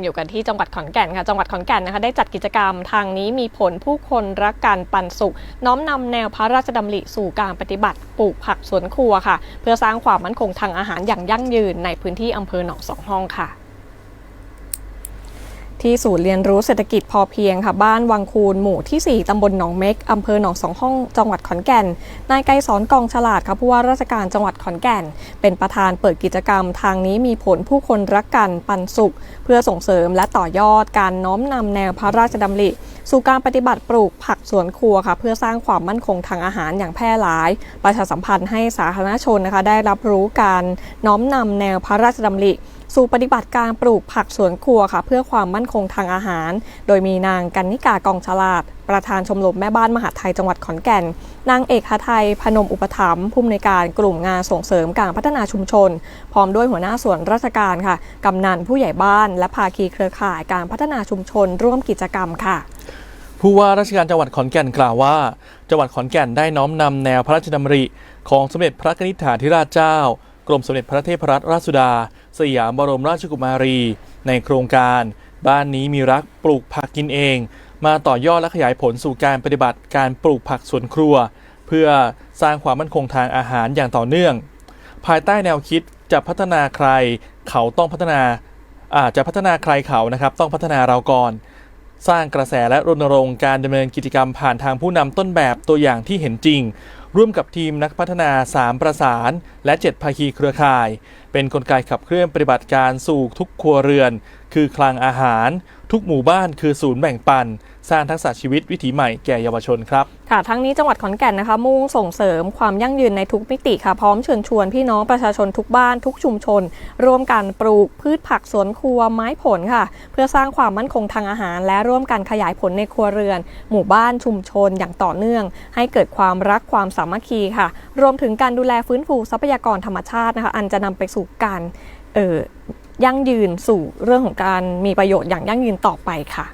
ยังอยู่กันที่จังหวัดขอนแก่นค่ะ จังหวัดขอนแก่นนะคะได้จัดกิจกรรมทางนี้มีผลผู้คนรักการปันสุข น้อมนำแนวพระราชดำริสู่การปฏิบัติปลูกผักสวนครัวค่ะ เพื่อสร้างความมั่นคงทางอาหารอย่างยั่งยืนในพื้นที่อำเภอหนองสองห้องค่ะ ที่ศูนย์เรียนรู้เศรษฐกิจพอเพียงค่ะ บ้านวังคูนหมู่ที่ 4 ตำบลหนองเม็ก อำเภอหนองสองห้อง จังหวัดขอนแก่น นายไกรสอนกองฉลาดค่ะผู้ว่าราชการจังหวัดขอนแก่น เป็นประธานเปิดกิจกรรม ทางนี้มีผลผู้คนรักกันปันสุข เพื่อส่งเสริมและต่อยอดการน้อมนำแนวพระราชดำริ สู่การปฏิบัติปลูกผักสวนครัวค่ะ เพื่อสร้างความมั่นคงทางอาหารอย่างแพร่หลาย ประชาสัมพันธ์ให้สาธารณชนนะคะได้รับรู้การน้อมนำแนวพระราชดำริสู่ปฏิบัติการปลูกผักสวนครัวค่ะ เพื่อความมั่นคงทางอาหาร โดยมีนางกันนิกากองฉลาด ประธานชมรมแม่บ้านมหาไทยจังหวัดขอนแก่น นางเอกหไทยพนมอุปถัมภ์ผู้อำนวยการกลุ่มงานส่งเสริมการพัฒนาชุมชน พร้อมด้วยหัวหน้าส่วนราชการค่ะ กำนันผู้ใหญ่บ้าน และภาคีเครือข่ายการพัฒนาชุมชนร่วมกิจกรรมค่ะ ผู้ว่าราชการจังหวัดขอนแก่นกล่าวว่า จังหวัดขอนแก่นได้น้อมนำแนวพระราชดำริ ของสมเด็จพระนิธิถาธิราชเจ้า กรมสมเด็จพระเทพรัตนราชสุดา สยามบรมราชกุมารี ในโครงการ บ้านนี้มีรักปลูกผักกินเอง มาต่อยอดและขยายผลสู่การปฏิบัติการปลูกผักสวนครัว เพื่อสร้างความมั่นคงทางอาหารอย่างต่อเนื่อง ภายใต้แนวคิดจะพัฒนาใครเขาต้องพัฒนาอาจจะพัฒนาใครเขานะครับ ต้องพัฒนาเราก่อน สร้างกระแสและรณรงค์การดำเนินกิจกรรมผ่านทางผู้นำต้นแบบตัวอย่างที่เห็นจริง ร่วมกับทีมนักพัฒนา 3 ประสาน และ 7 ภาคีเครือข่าย เป็นกลไกขับเคลื่อนปฏิบัติการสู่ทุกครัวเรือน คือคลังอาหาร ทุกหมู่บ้านคือศูนย์แบ่งปัน สร้างทักษะชีวิตวิถีใหม่แก่เยาวชนครับ ค่ะ ทั้งนี้จังหวัดขอนแก่นนะคะ มุ่งส่งเสริมความยั่งยืนในทุกมิติค่ะ พร้อมเชิญชวนพี่น้องประชาชนทุกบ้านทุกชุมชน ร่วมกันปลูกพืชผักสวนครัวไม้ผลค่ะ เพื่อสร้างความมั่นคงทางอาหาร และร่วมกันขยายผลในครัวเรือน หมู่บ้านชุมชนอย่างต่อเนื่อง ให้เกิดความรักความสามัคคีค่ะ รวมถึงการดูแลฟื้นฟูทรัพยากรธรรมชาตินะคะ อันจะนำไปสู่การเอ่อ ยั่งยืนสู่เรื่องของการมีประโยชน์อย่างยั่งยืนต่อไปค่ะ